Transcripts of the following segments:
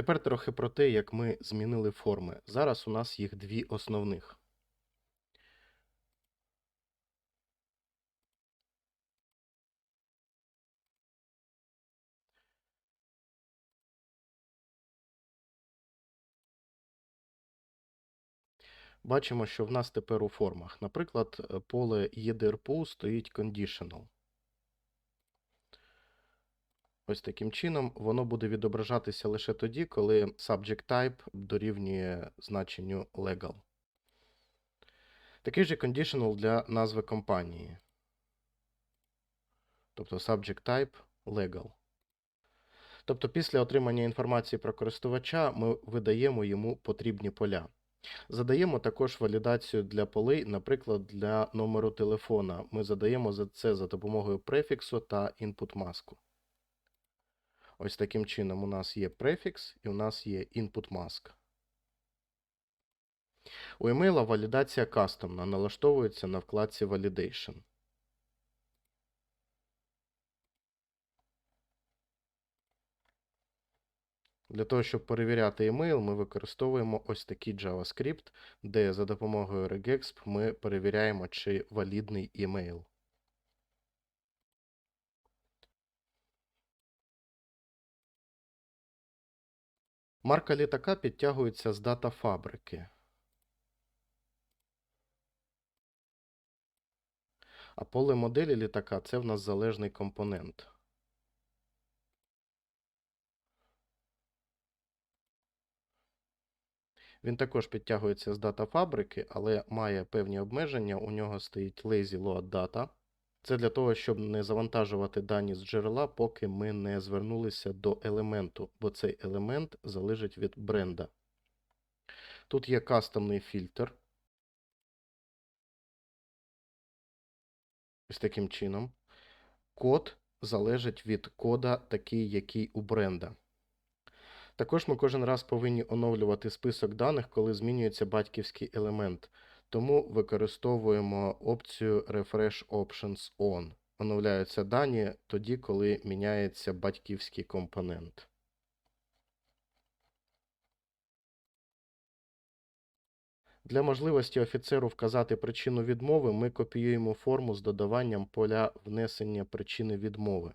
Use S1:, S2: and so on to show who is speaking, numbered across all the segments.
S1: Тепер трохи про те, як ми змінили форми. Зараз у нас їх дві основних. Бачимо, що в нас тепер у формах. Наприклад, поле EDRPU стоїть conditional. Ось таким чином воно буде відображатися лише тоді, коли subject type дорівнює значенню legal. Такий же conditional для назви компанії. Тобто subject type legal. Тобто після отримання інформації про користувача ми видаємо йому потрібні поля. Задаємо також валідацію для полей, наприклад, для номеру телефона. Ми задаємо це за допомогою префіксу та input маску. Ось таким чином у нас є префікс і у нас є input mask. У емейла валідація кастомна налаштовується на вкладці Validation. Для того, щоб перевіряти емейл, ми використовуємо ось такий JavaScript, де за допомогою regexp ми перевіряємо, чи валідний емейл. Марка літака підтягується з дата фабрики. А поле моделі літака це в нас залежний компонент. Він також підтягується з дата фабрики, але має певні обмеження. У нього стоїть lazy load data. Це для того, щоб не завантажувати дані з джерела, поки ми не звернулися до елементу, бо цей елемент залежить від бренда. Тут є кастомний фільтр. Ось таким чином. Код залежить від кода, такий, який у бренда. Також ми кожен раз повинні оновлювати список даних, коли змінюється батьківський елемент. Тому використовуємо опцію Refresh Options On. Оновляються дані тоді, коли міняється батьківський компонент. Для можливості офіцеру вказати причину відмови ми копіюємо форму з додаванням поля внесення причини відмови.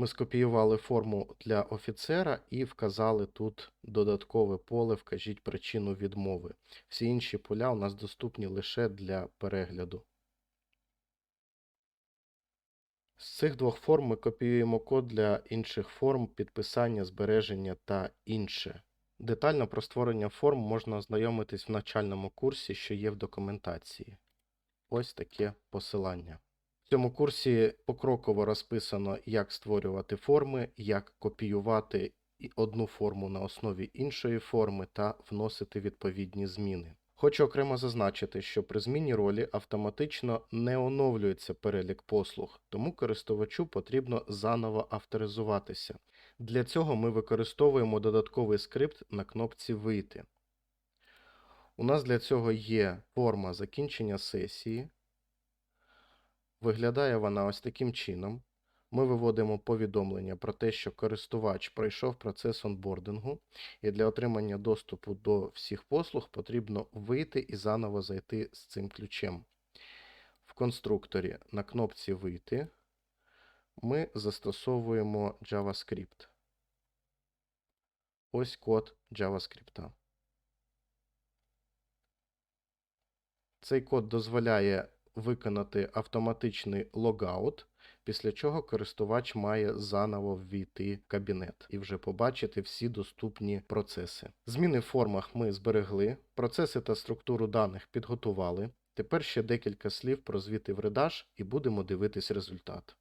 S1: Ми скопіювали форму для офіцера і вказали тут додаткове поле Вкажіть причину відмови. Всі інші поля у нас доступні лише для перегляду. З цих двох форм ми копіюємо код для інших форм, підписання, збереження та інше. Детально про створення форм можна ознайомитись в навчальному курсі, що є в документації. Ось таке посилання. В цьому курсі покроково розписано, як створювати форми, як копіювати одну форму на основі іншої форми та вносити відповідні зміни. Хочу окремо зазначити, що при зміні ролі автоматично не оновлюється перелік послуг, тому користувачу потрібно заново авторизуватися. Для цього ми використовуємо додатковий скрипт на кнопці Вийти. У нас для цього є форма закінчення сесії. Виглядає вона ось таким чином. Ми виводимо повідомлення про те, що користувач пройшов процес онбордингу, і для отримання доступу до всіх послуг потрібно вийти і заново зайти з цим ключем. В конструкторі на кнопці Вийти ми застосовуємо JavaScript. Ось код JavaScript. Цей код дозволяє виконати автоматичний логаут, після чого користувач має заново ввійти в кабінет і вже побачити всі доступні процеси. Зміни в формах ми зберегли, процеси та структуру даних підготували. Тепер ще декілька слів про звіти в редаж і будемо дивитись результат.